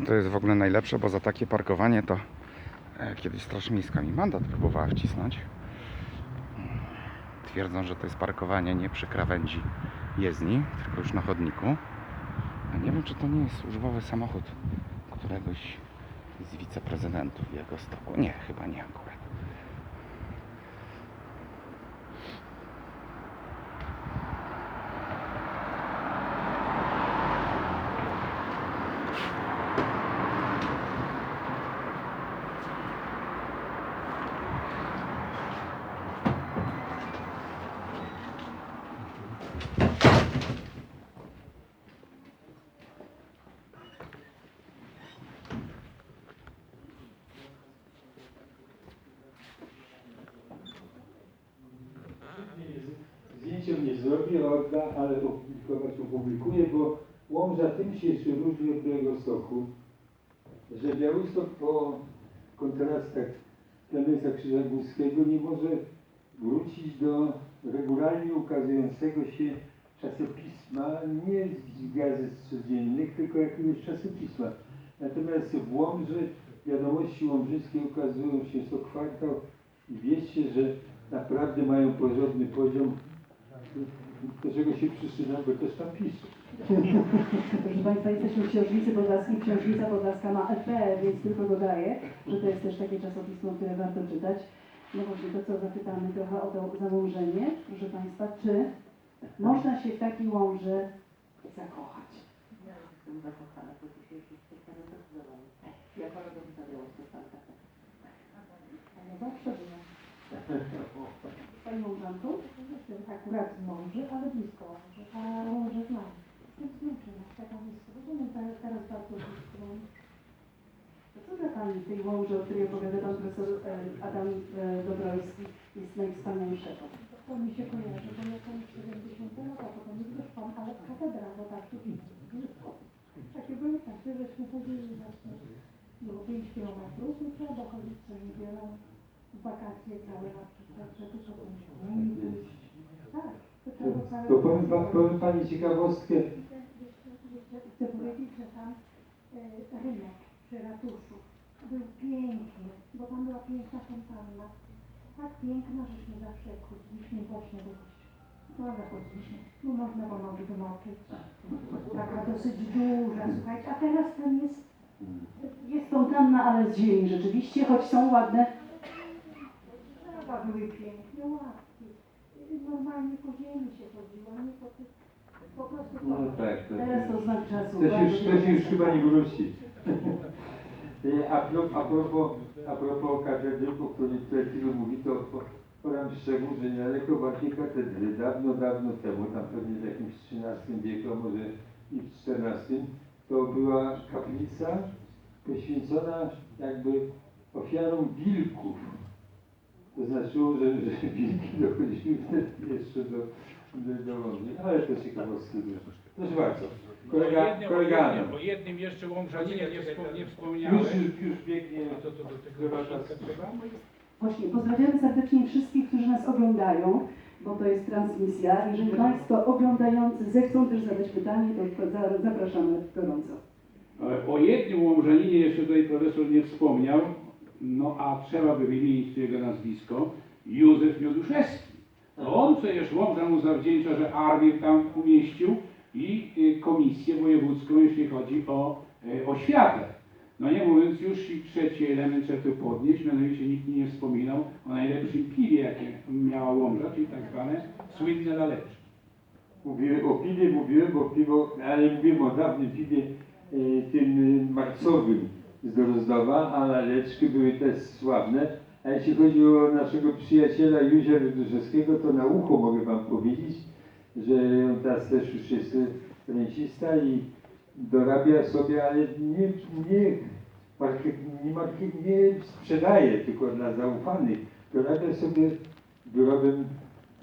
To jest w ogóle najlepsze, bo za takie parkowanie to e, kiedyś Straż Miejska mi mandat próbowała wcisnąć. Twierdzą, że to jest parkowanie nie przy krawędzi jezdni, tylko już na chodniku. A nie wiem, czy to nie jest służbowy samochód któregoś z wiceprezydentów jego stoku. Nie, chyba nie akurat. Zrobię, odda, ale opublikować opublikuję, bo Łomża tym się jeszcze różni od Białegostoku, że Białystok po kontrastach Klemensa Krzyżanowskiego nie może wrócić do regularnie ukazującego się czasopisma, nie z gazet codziennych, tylko jakiegoś czasopisma. Natomiast w Łomży wiadomości łomżyńskie ukazują się co kwartał i wiecie, że naprawdę mają porządny poziom, do czego się przyszyna, bo też tam pisze. Proszę Państwa, jesteśmy w Książnicy Podlaskiej. Książnica Podlaska ma EP, więc tylko dodaję, że to jest też takie czasopismo, które warto czytać. No właśnie to, co zapytamy trochę o to zamążenie. Proszę Państwa, czy można się w takiej łąże zakochać? Ja jestem zakochana po dzisiejszych spotkaniach zdecydowanie. Ja pana do Białostocaka. No zawsze było. Pani małżonką? Jestem akurat z Mąży, ale blisko Mąży, a Mąże znam. Więc zmęczona, taka blisko. Rozumiem, teraz, teraz bardzo blisko Mąży. To co dla Pani tej łąży, o której opowiada Pan profesor e, Adam e, Dobrojski, jest najwspanialszego? To mi się kojarzy, bo ja tam 70 lat, a potem nie wyszłam, ale katedra, bo tak tu Takie były czasy, żeśmy chodzili właśnie. Było 5 kilometrów i trzeba dochodzić co niedzielę w wakacje całe żeby to powiem, powiem Pani ciekawostkę, Chcę powiedzieć, że tam e, rynek przy ratuszu był piękny, bo tam była piękna fontanna. Tak piękna, żeśmy zawsze chodziliśmy właśnie do kościoła. No zachodziliśmy, no można było nogi wymoczyć. Taka dosyć duża, słuchajcie, a teraz tam jest, Jest fontanna, ale z ziemi rzeczywiście, choć są ładne. Były piękne, ławki. Normalnie po ziemi się chodziło, nie po tych, po prostu no tak, to, Teraz to znak czasu. to, się, już, to się już chyba nie wróci. E, A propos, a propos, a propos katedry, o której tutaj chwilę mówi, to po- podam szczegół, że niedaleko właśnie katedry, dawno, dawno temu, tam pewnie w jakimś XIII wieku, a może i w XIV, to była kaplica poświęcona jakby ofiarom wilków. To znaczyło, że, że wilki dochodziły wtedy jeszcze do, do, do Łomży. Ale to ciekawostki dużo. Proszę bardzo. Kolega, o jednym, kolega o Adam. jednym, o jednym jeszcze Łomżaninie nie, wspom- nie Już, wspomniałem. już, już biegnie. A to, to do tego trzeba? Właśnie, pozdrawiamy serdecznie wszystkich, którzy nas oglądają, bo to jest transmisja. Jeżeli Państwo oglądający zechcą też zadać pytanie, to za- zapraszamy gorąco. O jednym Łomżaninie jeszcze tutaj profesor nie wspomniał, no a trzeba by wymienić tu jego nazwisko, Józef Joduszewski. To on przecież Łomża mu zawdzięcza, że armię tam umieścił i y, komisję wojewódzką, jeśli chodzi o y, oświatę. No nie mówiąc już i trzeci element trzeba tu podnieść, mianowicie nikt nie wspominał o najlepszym piwie, jakie miała Łomża, czyli tak zwane słynne laleczki. Mówiłem o piwie, mówiłem o piwo, ale mówiłem o dawnym piwie e, tym marcowym z Dorozdowa, a laleczki były też sławne. A jeśli chodzi o naszego przyjaciela Józia Wyduszewskiego, to na ucho mogę Wam powiedzieć, że on teraz też już jest rencista i dorabia sobie, ale nie, nie, nie, nie sprzedaje, tylko dla zaufanych. Dorabia sobie wyrobem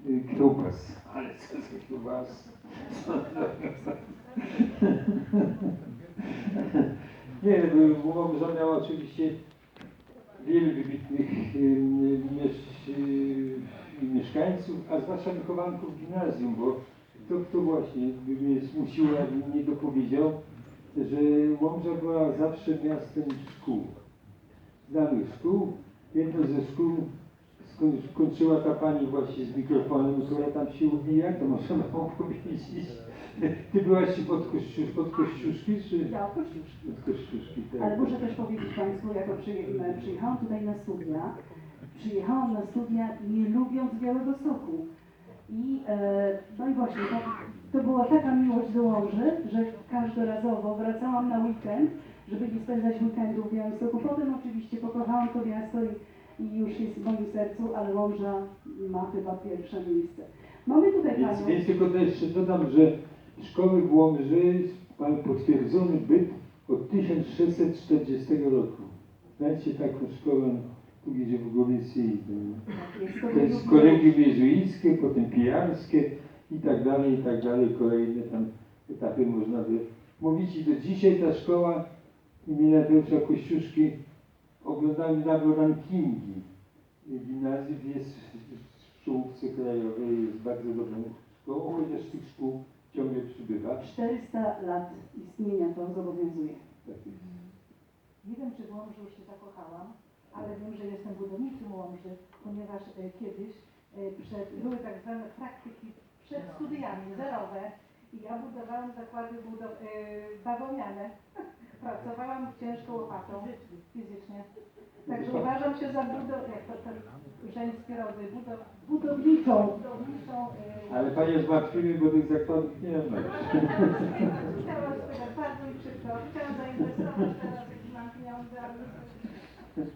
y, kiełbas. Ale co za kiełbas? Nie, bo Łomża miała oczywiście wielu wybitnych miesz, mieszkańców, a zwłaszcza wychowanków gimnazjum, bo to, to właśnie mnie zmusiło, jakbym nie dopowiedział, że Łomża była zawsze miastem szkół. Znanych szkół. Jedną ze szkół skończyła ta pani właśnie z mikrofonem, która tam się ubija, to może wam powiedzieć. Ty byłaś pod, kościu, pod Kościuszki, czy? Ja od Kościuszki. Pod Kościuszki, tak. Ale muszę też powiedzieć Państwu, jako przyje- przyjechałam tutaj na studia, przyjechałam na studia nie lubiąc Białego Stoku. I, e, no i właśnie, to, to była taka miłość do Łomży, że każdorazowo wracałam na weekend, żeby nie spędzać weekendu w Białymstoku. Potem oczywiście pokochałam to miasto i, i już jest w moim sercu, ale Łomża ma chyba pierwsze miejsce. Mamy tutaj Więc, Panią... więc tylko jeszcze dodam, że szkoły w Łomży mają potwierdzony byt od 1640 roku. Znacie taką szkołę, tu gdzie w Górnicy Jest to To jest kolegium jezuickie, potem pijarskie i tak dalej, i tak dalej. Kolejne tam etapy można by mówić. I do dzisiaj ta szkoła imienia Tadeusza Kościuszki oglądamy nawet rankingi gimnazjów. Jest w czołówce krajowej, jest bardzo dobrą szkołą, chociaż tych szkół ciągle przybywa. 400 lat istnienia to zobowiązuje. Tak jest. Nie wiem, czy w Łomży już się zakochałam, ale wiem, że jestem budowniczym Łomży, ponieważ e, kiedyś e, przed, były tak zwane praktyki przed studiami, zerowe i ja budowałam zakłady budow, e, bawełniane. Pracowałam ciężko łopatą, fizycznie. Także uważam się za budow, jak to ten żeński rodzaj, budow, Budowniczą. budowniczą. e, Ale panie zmartwimy, bo tych zakładów nie ma. Chciałam spytać, bardzo mi przykro, chciałam zainwestować teraz, jak mam pieniądze, ale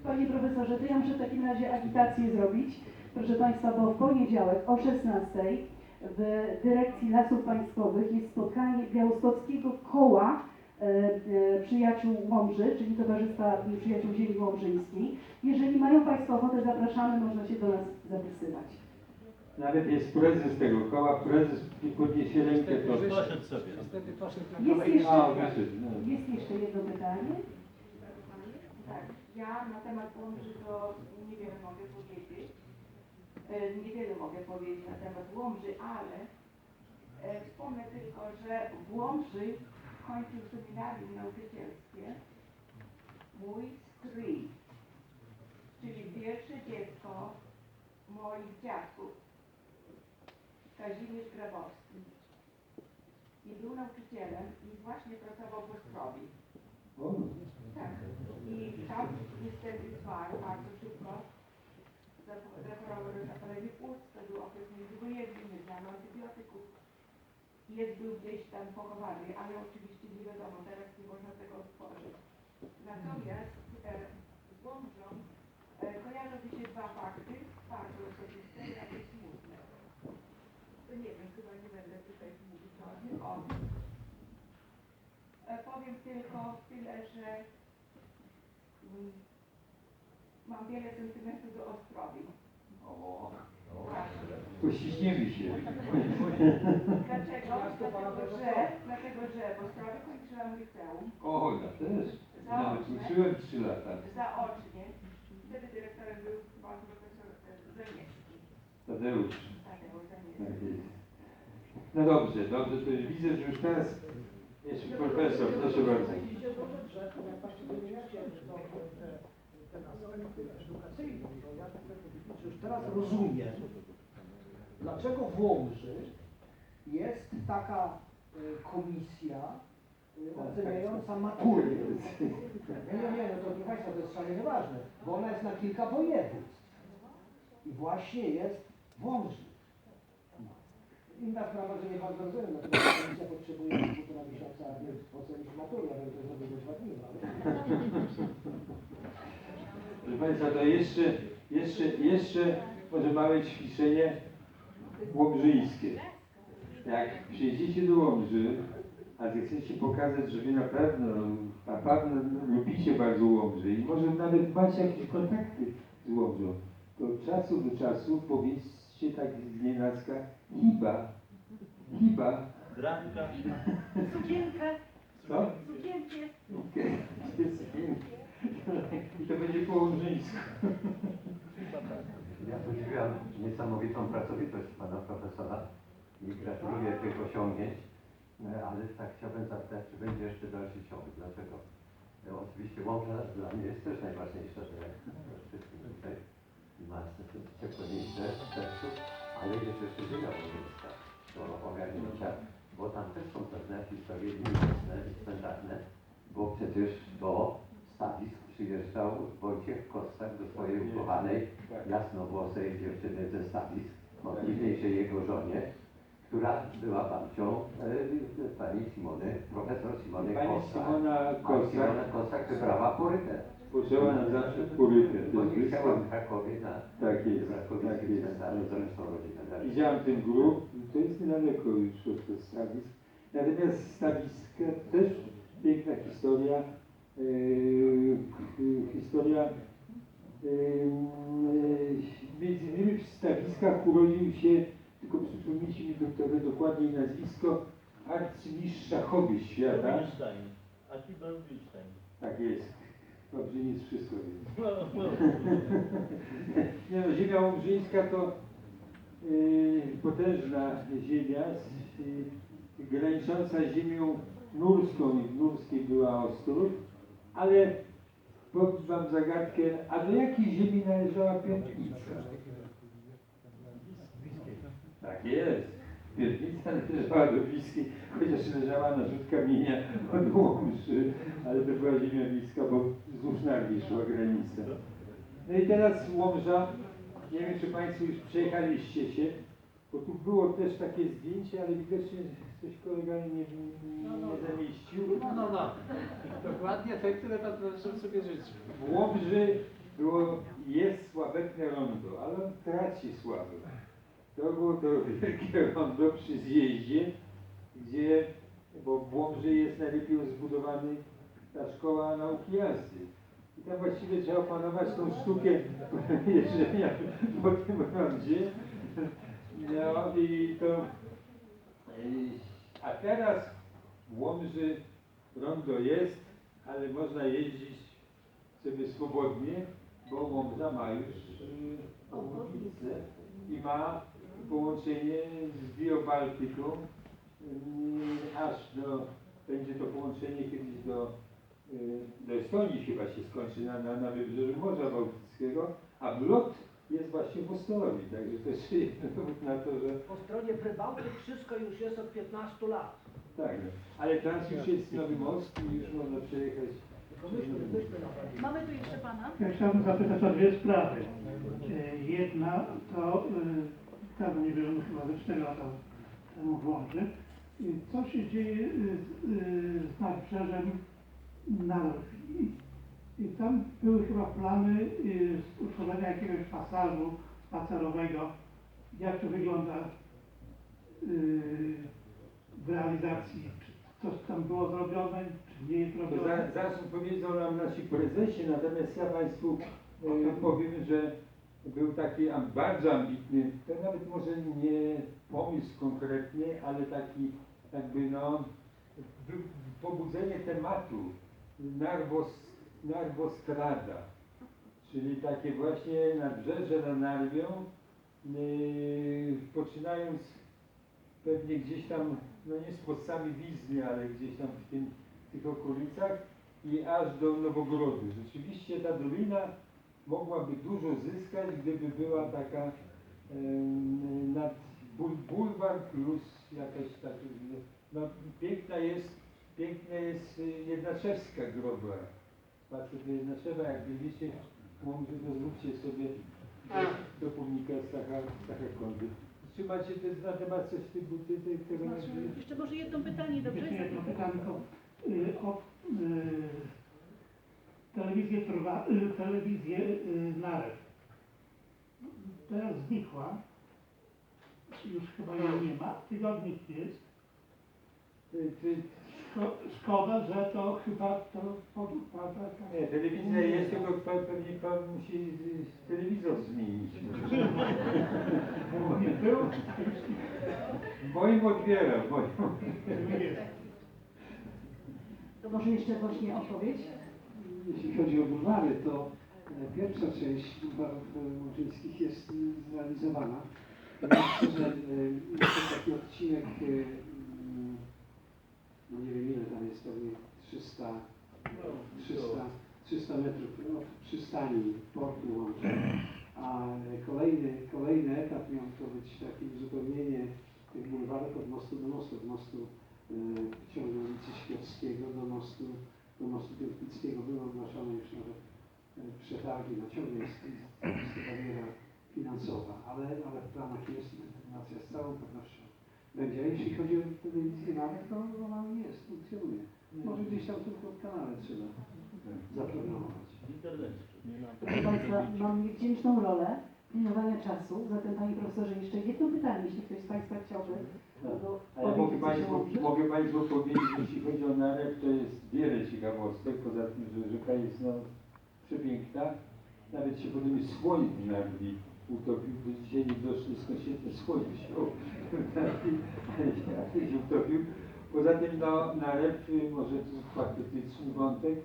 Panie profesorze, to ja muszę w takim razie agitację zrobić. Proszę Państwa, bo w poniedziałek o 16 w Dyrekcji Lasów Państwowych jest spotkanie Białostockiego Koła Przyjaciół Łomży, czyli Towarzystwa Przyjaciół Ziemi Łomżyńskiej. Jeżeli mają Państwo ochotę, zapraszamy, można się do nas zapisywać. Nawet jest prezes tego koła, prezes podniesie rękę, to... Poszedł sobie. Jest jeszcze, A, wyszedł, no. jest jeszcze jedno pytanie. Tak, ja na temat Łomży to niewiele mogę powiedzieć. E, Niewiele mogę powiedzieć na temat Łomży, ale e, wspomnę tylko, że w Łomży kończył seminarium nauczycielskie mój stryj, czyli pierwsze dziecko moich dziadków, Kazimierz Grabowski. I był nauczycielem i właśnie pracował w Ostrowi. Tak. I tam niestety zmarł bardzo szybko. Zachorował na zapalenie płuc, to był okres międzywojenny, nie znano antybiotyków. Jest był gdzieś tam pochowany, ale oczywiście nie wiadomo, teraz nie można tego otworzyć. Natomiast e, z Łomżą e, kojarzą mi się dwa fakty, bardzo osobiste i jakieś smutne. To nie wiem, chyba nie będę tutaj mówić o tym. O. E, Powiem tylko tyle, że mm, mam wiele sentymentu do Ostrowi. O, Pościśniemy się. Dlaczego? Dlatego, że, dlatego, że w Ostrowie kończyłam liceum O, ja też. Nawet uczyłem 3 lata. zaocznie. Wtedy dyrektorem był pan profesor e. Tadeusz. Tadeusz Tak jest. No dobrze, dobrze, to już widzę, że już teraz jest profesor, proszę bardzo. Myślę, że jak właśnie wymieniacie to, te, ten aspekt edukacyjny, to ja chcę powiedzieć, że już teraz rozumiem, dlaczego w Łomży jest taka y, komisja y, oceniająca matury. Nie, nie, nie, no to proszę Państwa, to jest szalenie ważne, bo ona jest na kilka województw. I właśnie jest w Łomży. Inna sprawa, że nie bardzo rozumiem, natomiast komisja potrzebuje półtora miesiąca, aby ocenić maturę, ja bym to zrobił do dwa dni. ale- Proszę Państwa, to jeszcze, jeszcze, jeszcze może małe ćwiczenie łomżyńskie. Jak przyjedziecie do Łomży, a zechcecie pokazać, że Wy naprawdę, no, naprawdę lubicie bardzo Łomży i może nawet macie jakieś kontakty z Łomżą, to od czasu do czasu powiedzcie tak z nienacka hiba, hiba, Dranka. Sukienkę, co? sukienkę. I to będzie po łomżyńsku. Ja podziwiam niesamowitą pracowitość pana profesora i gratuluję tych osiągnięć. No, ale tak chciałbym zapytać, czy będzie jeszcze dalszy ciąg. Dlaczego? Oczywiście Łomża dla mnie jest też najważniejsza, że wszystkim tutaj ma ciepłe miejsce w sercu, ale jest jeszcze Ziemia Łomiecka do ogarnięcia, bo tam też są pewne historie miłosne i cmentarne, bo przecież do stawisk przyjeżdżał Wojciech Kostak do swojej ukochanej, Tak. jasnowłosej dziewczyny ze stawisk, o późniejszej jego żonie, która była babcią e, pani Simony, profesor Simony Pani Kostak. Simona Pani Kostak Simona Kostak wybrała purytę. poczęła na zawsze purytę. Bo nie chciała w Krakowie na Tak jest, tak jest. cmentarzu, zresztą rodzina. Widziałem ten grób, to jest niedaleko już od stawisk. Natomiast stawiska też piękna historia. Yy, historia yy, między innymi w stawiskach urodził się, tylko przypomnijcie mi doktore dokładniej nazwisko, arcymistrz szachowy świata. Rubinstein. Akiba Rubinstein. Tak jest. Dobrze, jest wszystko więc. No, no. Nie no, ziemia łomżyńska to yy, potężna ziemia, yy, granicząca ziemią nurską i w Nurskiej była Ostrów, ale powiem wam zagadkę, a do jakiej ziemi należała Piątnica? Tak jest. Piątnica należała do Wiski, chociaż leżała na rzut kamienia od Łomży, ale to była ziemia wiska, bo wzdłuż Narwi szła granica. No i teraz Łomża, nie wiem czy Państwo już przejechaliście się, bo tu było też takie zdjęcie, ale widocznie coś kolega nie, nie, nie zamieścił. No, no, no. Dokładnie te, które pan profesor sobie życzył. W Łomży było, jest sławetne rondo, ale on traci sławę. To było to wielkie rondo przy zjeździe, gdzie, bo w Łomży jest najlepiej zbudowany ta szkoła nauki jazdy. I tam właściwie trzeba opanować tą sztukę jeżdżenia po tym rondzie. No i to... A teraz w Łomży rondo jest, ale można jeździć sobie swobodnie, bo Łomża ma już y, obwodnicę i ma połączenie z Biobałtyką. Y, aż do, będzie to połączenie kiedyś do, y, do Estonii chyba się skończy na, na, na wybrzeżu Morza Bałtyckiego, a wlot jest właśnie w Ostorowi, także to dowód na to, że Po stronie Prybałtyk wszystko już jest od 15 lat. tak, no. ale teraz już jest nowy most i już można przejechać. Mamy tu jeszcze Pana. Ja chciałbym zapytać o dwie sprawy. E, Jedna to, e, dawno nie byłem, chyba ze 4 lata temu w Łomży. E, Co się dzieje e, z, e, z nadbrzeżem Narwi? I tam były chyba plany z utworzenia jakiegoś pasażu spacerowego. Jak to wygląda e, w realizacji? Czy coś tam było zrobione, czy nie jest To robione? za, zaraz powiedzą nam nasi prezesie, natomiast ja Państwu e, powiem, że był taki am, bardzo ambitny, to nawet może nie pomysł konkretnie, ale taki jakby no pobudzenie tematu Narwos, Narwostrada, czyli takie właśnie nadbrzeże na Narwią, yy, poczynając pewnie gdzieś tam, no nie spod sami Wizny, ale gdzieś tam w, tym, w tych okolicach i aż do Nowogrodu. Rzeczywiście ta dolina mogłaby dużo zyskać, gdyby była taka em, nad bul, bulwar plus jakaś taka, no piękna jest, piękna jest y, Jednaczewska grobla. Spacer do Jednaczewa, jak widzicie, może to zróbcie sobie do, do pomnika Stacha, Stacha Kondy. Czy macie też na temat coś tych buty, tych, tego Znaczy, jeszcze może jedno pytanie, dobrze? Jeszcze jedno pytanko y, o y, telewizję, prwa, y, telewizję y, Narew. Teraz znikła, już chyba jej nie ma, tygodnik jest. Szko, szkoda, że to chyba to podpada. nie, telewizja jest, tylko pan, pewnie pan musi y, telewizor zmienić. Nie był? W moim odbiera, moim To może jeszcze właśnie odpowiedź? Jeśli chodzi o bulwary, to e, pierwsza część bulwarów e, łączyńskich jest e, zrealizowana. Myślę, że taki odcinek no nie wiem ile tam jest, pewnie 300, 300, 300 metrów no, przystani portu łącznie. A kolejny, kolejny etap miał to być takie uzupełnienie tych bulwarów od mostu do mostu, od mostu e, ciągu ulicy Świerskiego do mostu, do mostu Piątnickiego. Były ogłoszone już nawet e, przetargi, no ciągle jest, jest to bariera finansowa, ale, ale w planach jest i determinacja z całą pewnością będzie. Jeśli chodzi o telewizję nawet, to ona jest, funkcjonuje. Może gdzieś tam tylko w kanale trzeba zaprogramować. W internecie. Proszę Państwa, mam niewdzięczną rolę pilnowania czasu, zatem Panie Profesorze jeszcze jedno pytanie, jeśli ktoś z Państwa chciałby. albo ja mogę Państwu, mogę Państwu powiedzieć, jeśli chodzi o Narek, to jest wiele ciekawostek, poza tym, że rzeka jest no, przepiękna. Nawet się potem słoń w Narwi utopił, bo dzisiaj nie doszli skąd się ten słoń wziął. Się utopił. Poza tym no, Narek, może tu patetyczny wątek,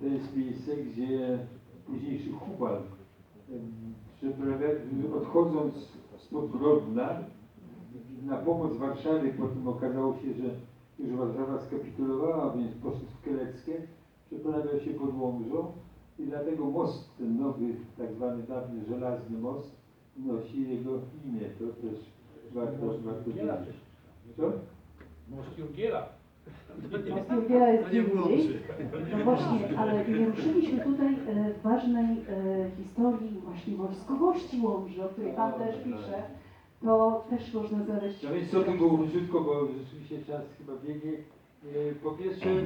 to jest miejsce, gdzie późniejszy Hubal, odchodząc spod Grodna, na pomoc Warszawie, potem okazało się, że już Warszawa skapitulowała, więc poszedł w Kieleckie, przeprawiał się pod Łomżą i dlatego most, ten nowy, tak zwany dawny żelazny most, nosi jego imię. To też. Co? Most Jurgiela. Jurgiela jest indziej. No właśnie, ale nie ruszyliśmy tutaj e, ważnej e, historii właśnie wojskowości Łomży, o której Pan też pisze. To też można znaleźć. No więc co tu było króciutko, bo rzeczywiście czas chyba biegnie. E, Po pierwsze, e,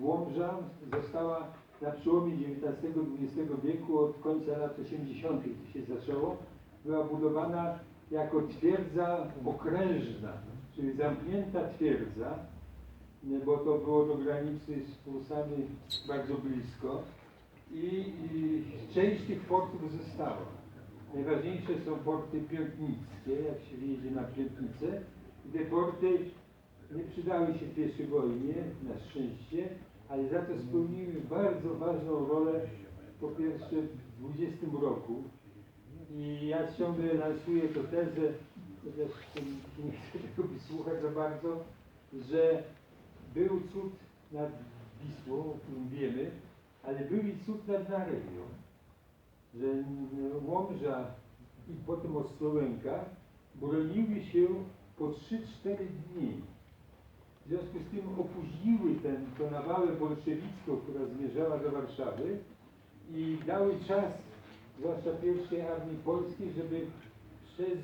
Łomża została na przełomie XIX-XX wieku, od końca lat 80. to się zaczęło, była budowana jako twierdza okrężna, czyli zamknięta twierdza, bo to było do granicy z Prusami bardzo blisko i, i część tych portów została. Najważniejsze są porty piątnickie, jak się wjedzie na Piątnicę. I te porty nie przydały się w I wojnie, na szczęście, ale za to spełniły bardzo ważną rolę po pierwsze w XX roku. I ja ciągle lansuję tę tezę, chociaż nie chcę tego wysłuchać za bardzo, że był cud nad Wisłą, o którym wiemy, ale był i cud nad Narewią że Łomża i potem Ostrołęka broniły się po 3-4 dni. W związku z tym opóźniły ten, tę nawałę bolszewicką, która zmierzała do Warszawy i dały czas, zwłaszcza pierwszej Armii Polskiej, żeby przez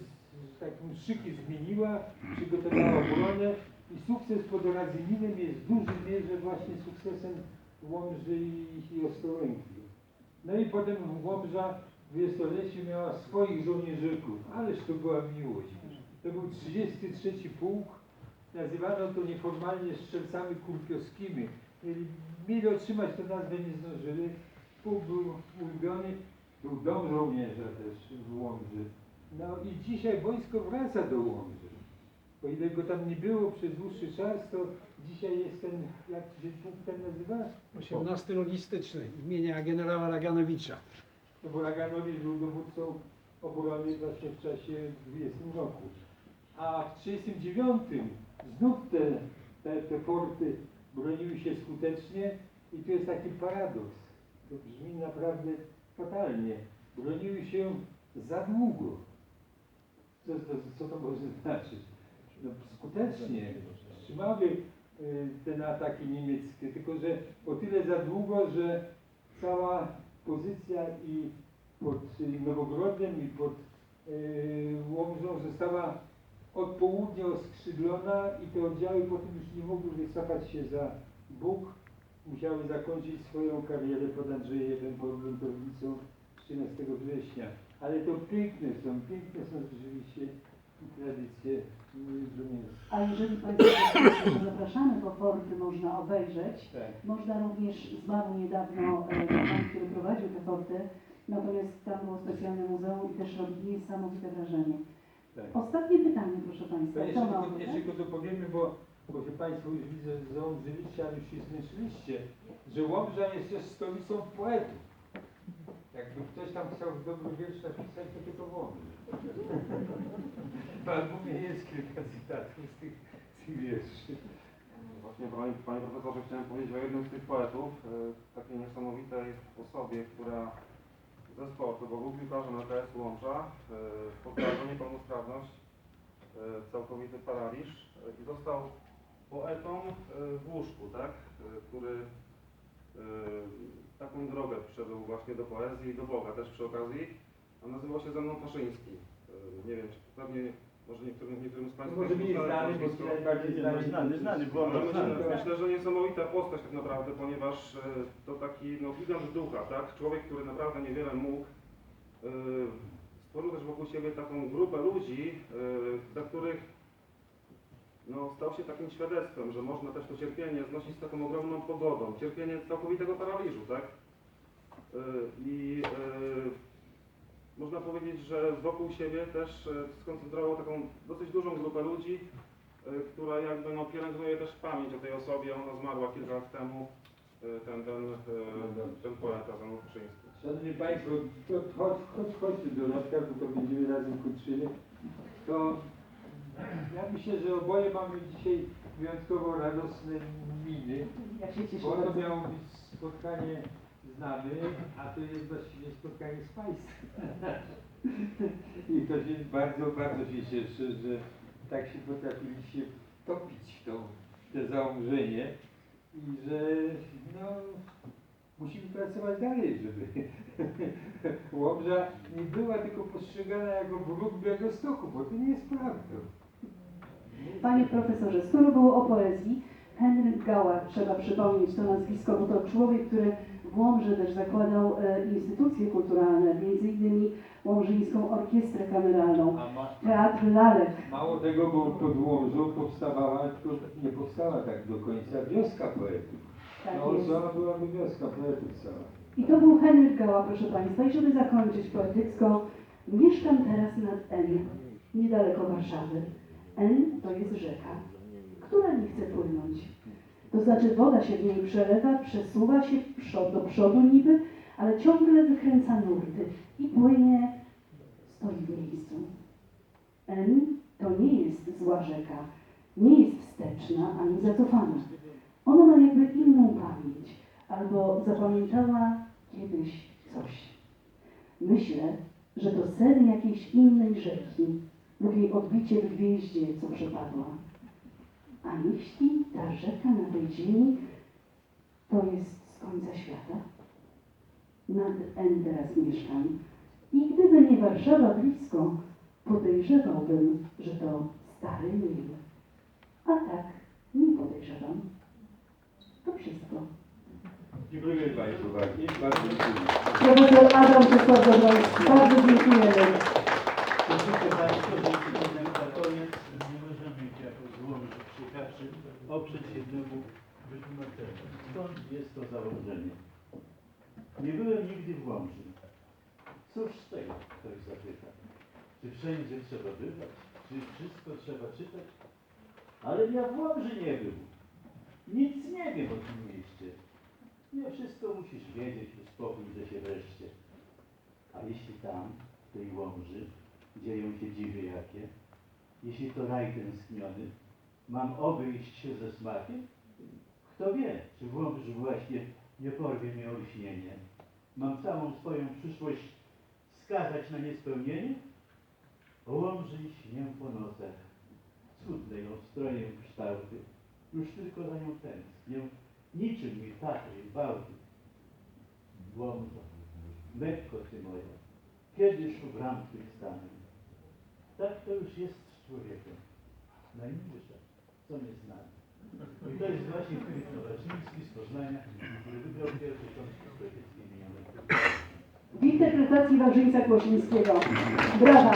tak powiem, szyki zmieniła, przygotowała obronę i sukces pod Radzyminem jest w dużej mierze właśnie sukcesem Łomży i, Ostrołęki. No i potem Łomża w dwudziestoleciu miała swoich żołnierzyków, ależ to była miłość. To był 33 pułk, nazywano to nieformalnie strzelcami kurpiowskimi. Mieli, mieli otrzymać tę nazwę, nie zdążyli. Pułk był ulubiony, był dom żołnierza też w Łomży. No i dzisiaj wojsko wraca do Łomży. O ile go tam nie było przez dłuższy czas, to dzisiaj jest ten, jak się ten nazywa? 18 logistyczny imienia generała Laganowicza. No bo Laganowicz był dowódcą obrony właśnie w czasie 20 roku. A w 39 znów te, te, te forty broniły się skutecznie i tu jest taki paradoks. To brzmi naprawdę fatalnie. Broniły się za długo. Co, to, co to może znaczyć? No, skutecznie wstrzymały y, te ataki niemieckie, tylko że o tyle za długo, że cała pozycja i pod Nowogrodem i pod y, Łomżą została od południa oskrzydlona i te oddziały potem już nie mogły wycofać się za Bóg. Musiały zakończyć swoją karierę pod Andrzejewem, pod Lądownicą 13 września. Ale to piękne są, piękne są rzeczywiście tradycje żołnierskie. A jeżeli Państwo zapraszamy, bo forty można obejrzeć, Tak. można również, zmarł niedawno e, pan, który prowadził te forty, natomiast tam było specjalne muzeum i też robi niesamowite wrażenie. Tak. Ostatnie pytanie, proszę To Państwa. jeszcze Kto ma tylko, ochotę? jeszcze dopowiemy, bo, bo się Państwo już widzę założyliście, ale już się zmęczyliście, że Łomża jest też stolicą poetów. Jakby ktoś tam chciał dobry wiersz napisać, to tylko w Łomży. W albumie jest kilka cytatów z tych, z tych wierszy. właśnie, panie, panie profesorze, chciałem powiedzieć o jednym z tych poetów, e, takiej niesamowitej osobie, która ze sportu, bo był piłkarzem LKS Łomża, e, pokazał niepełnosprawność, e, całkowity paraliż i został poetą e, w łóżku, tak, e, który e, taką drogę przyszedł właśnie do poezji i do Boga też przy okazji, a nazywał się Zenon Paszyński. E, Nie wiem, czy pewnie, może niektórym, niektórym z Państwa Może jest znany, ci najbardziej znany. znany, bo myślę, znany. myślę, że niesamowita postać tak naprawdę, ponieważ to taki no, gigant ducha, tak? Człowiek, który naprawdę niewiele mógł. Stworzył też wokół siebie taką grupę ludzi, dla których no, stał się takim świadectwem, że można też to cierpienie znosić z taką ogromną pogodą. Cierpienie całkowitego paraliżu, tak? E, I e, można powiedzieć, że wokół siebie też e, skoncentrował taką dosyć dużą grupę ludzi, e, która jakby no, pielęgnuje też pamięć o tej osobie. Ona zmarła kilka lat temu, e, ten, ten, e, ten poeta Zanon Kuszyński. Szanowni Państwo, chodź, chodź, chodźcie do Radka, bo to będziemy razem kończyli. To ja myślę, że oboje mamy dzisiaj wyjątkowo radosne miny, Ja się cieszę bo to bardzo. miało być spotkanie z nami, a to jest właściwie spotkanie z Państwem. I to się bardzo, bardzo się cieszę, że tak się potrafiliście topić w to, w te założenie i że no, musimy pracować dalej, żeby Łomża nie była tylko postrzegana jako bruk Białegostoku, bo to nie jest prawdą. Panie profesorze, skoro było o poezji, Henryk Gała, trzeba przypomnieć to nazwisko, bo to człowiek, który w Łomży też zakładał e, instytucje kulturalne, między innymi Łomżyńską Orkiestrę Kameralną, Teatr Lalek. mało tego, bo pod Łomżą powstawała, tylko nie powstała tak do końca wioska poetów. Tak No, cała byłaby wioska poetów cała. I to był Henryk Gała, proszę Państwa. I żeby zakończyć poetycko, mieszkam teraz nad N, niedaleko Warszawy. N to jest rzeka, która nie chce płynąć. To znaczy woda się w niej przelewa, przesuwa się do przodu niby, ale ciągle wykręca nurty i płynie, stoi w miejscu. N to nie jest zła rzeka, nie jest wsteczna ani zacofana. Ona ma jakby inną pamięć, albo zapamiętała kiedyś coś. Myślę, że to sen jakiejś innej rzeki lub jej odbicie w gwieździe, co przepadła. A jeśli ta rzeka na tej ziemi to jest z końca świata? Nad N teraz mieszkam i gdyby nie Warszawa blisko, podejrzewałbym, że to stary Nil. A tak, nie podejrzewam. To wszystko. Dziękuję Państwu bardzo. Bardzo dziękuję. Profesor Adam Czesław Dobroński. Bardzo dziękujemy. Proszę Państwa, że na koniec nie możemy jako złożyć przykaczy oprzeć jednemu wytłumaczeniu. Skąd jest to założenie? Nie byłem nigdy w Łomży. Cóż z tego, ktoś zapyta. Czy wszędzie trzeba bywać? Czy wszystko trzeba czytać? Ale ja w Łomży nie był. Nic nie wiem o tym mieście. Nie wszystko musisz wiedzieć, uspokój że się wreszcie. A jeśli tam, w tej Łomży, dzieją się dziwy jakie, jeśli to raj tęskniony, mam obejść się ze smakiem? Kto wie, czy w Łomży właśnie nie porwie mnie olśnienie? Mam całą swoją przyszłość skazać na niespełnienie? Łomży śnię po nocach, cudne ją stroję kształty, już tylko za nią tęsknię, niczym mi Tatry, Bałty. Łomża, Mekko ty moja, kiedyż u bram twych stanę? Tak to już jest z człowiekiem. Najmilsza, co nie znamy. I to jest właśnie Filip Nowaczyński z Poznania, który wybrał pierwszy książkę poetyckiej minione. W interpretacji Wawrzyńca Głosińskiego. Brawa!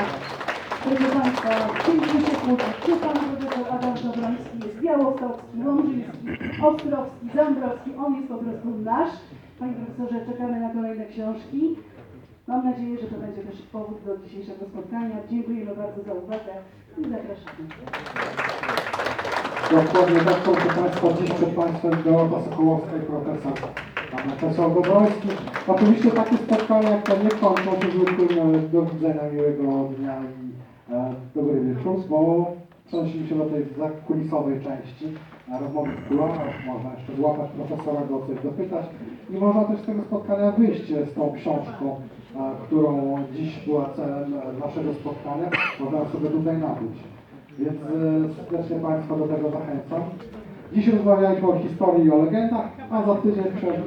Proszę Państwa, chcieliśmy się kłócić, czy Pan profesor Adam Dobroński jest białostocki, łomżyński, ostrowski, zambrowski, on jest po prostu nasz. Panie profesorze, czekamy na kolejne książki. Mam nadzieję, że to będzie też powód do dzisiejszego spotkania. Dziękujemy bardzo za uwagę i zapraszamy. Dokładnie tak, proszę Państwa, dziś przed Państwem Dorota Sokołowska i profesor profesor Dobrowski. Oczywiście takie spotkania jak to nie kończą się zwykłym do widzenia, miłego dnia i e, dobry wieczór, bo przenosimy się do tej zakulisowej części. rozmowy w kuluarach, można jeszcze złapać profesora go coś dopytać i można też z tego spotkania wyjść z tą książką, e, którą dziś była celem naszego spotkania, można sobie tutaj nabyć. Więc e, serdecznie Państwa do tego zachęcam. Dziś rozmawialiśmy o historii i o legendach, a za tydzień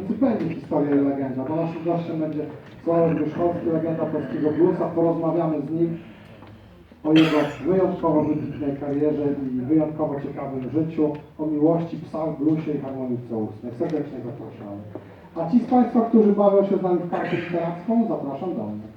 w będzie historia i legenda, bo naszym gościem będzie Sławek Gruszkowski, legenda polskiego bluesa. Porozmawiamy z nim o jego wyjątkowo wybitnej karierze i wyjątkowo ciekawym życiu, o miłości, psach, bluesie i harmonice ustnej. Serdecznie zapraszamy. A ci z Państwa, którzy bawią się z nami w kartę literacką, zapraszam do mnie.